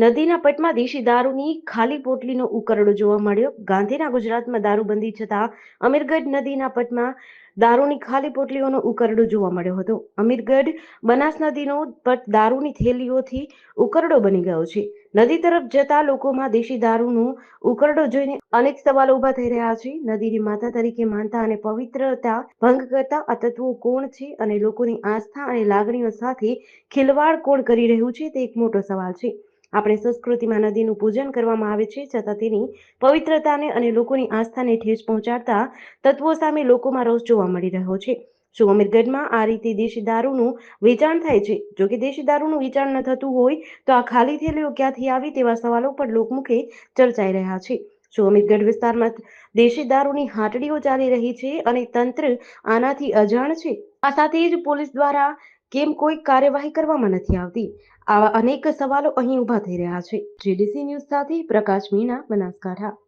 નદીના પટમાં દેશી દારૂની ખાલી પોટલીનો ઉકરડો જોવા મળ્યો. ગાંધીના ગુજરાતમાં દારૂબંધી છતાં અમીરગઢ નદીના પટમાં દારૂની ખાલી પોટલીઓનો ઉકરડો જોવા મળ્યો હતો. અમીરગઢ બનાસ નદીનો પટ દારૂની થેલીઓથી ઉકરડો બની ગયો છે. નદી તરફ જતા લોકોમાં દેશી દારૂનો ઉકરડો જોઈને અનેક સવાલો ઊભા થઈ રહ્યા છે. નદીની માતા તરીકે માનતા અને પવિત્રતા ભંગ કરતા આ તત્વો કોણ છે અને લોકોની આસ્થા અને લાગણીઓ સાથે ખિલવાડ કોણ કરી રહ્યું છે તે એક મોટો સવાલ છે. આપણે સંસ્કૃતિમાં નદીનું પૂજન કરવામાં આવે છે, છતાં તેની પવિત્રતાને અને લોકોની આસ્થાને ઠેસ પહોંચાડતા તત્વો સામે લોકોમાં રોષ જોવા મળી રહ્યો છે. શું અમીરગઢમાં આ રીતે દેશી દારૂનું વેચાણ થાય છે? જો કે દેશી દારૂનું વેચાણ ન થતું હોય, તો આ ખાલી થેલીઓ ક્યાંથી આવી તેવા સવાલો પણ લોકમુખે ચર્ચાઈ રહ્યા છે. શું અમીરગઢ વિસ્તારમાં દેશી દારૂની હાટડીઓ ચાલી રહી છે અને તંત્ર આનાથી અજાણ છે? આ સાથે જ પોલીસ દ્વારા કેમ કોઈ કાર્યવાહી કરવામાં નથી આવતી? આવા અનેક સવાલો અહીં ઊભા થઈ રહ્યા છે. જીડીસી ન્યૂઝ સાથે પ્રકાશ મીણા બનાસકાંઠા.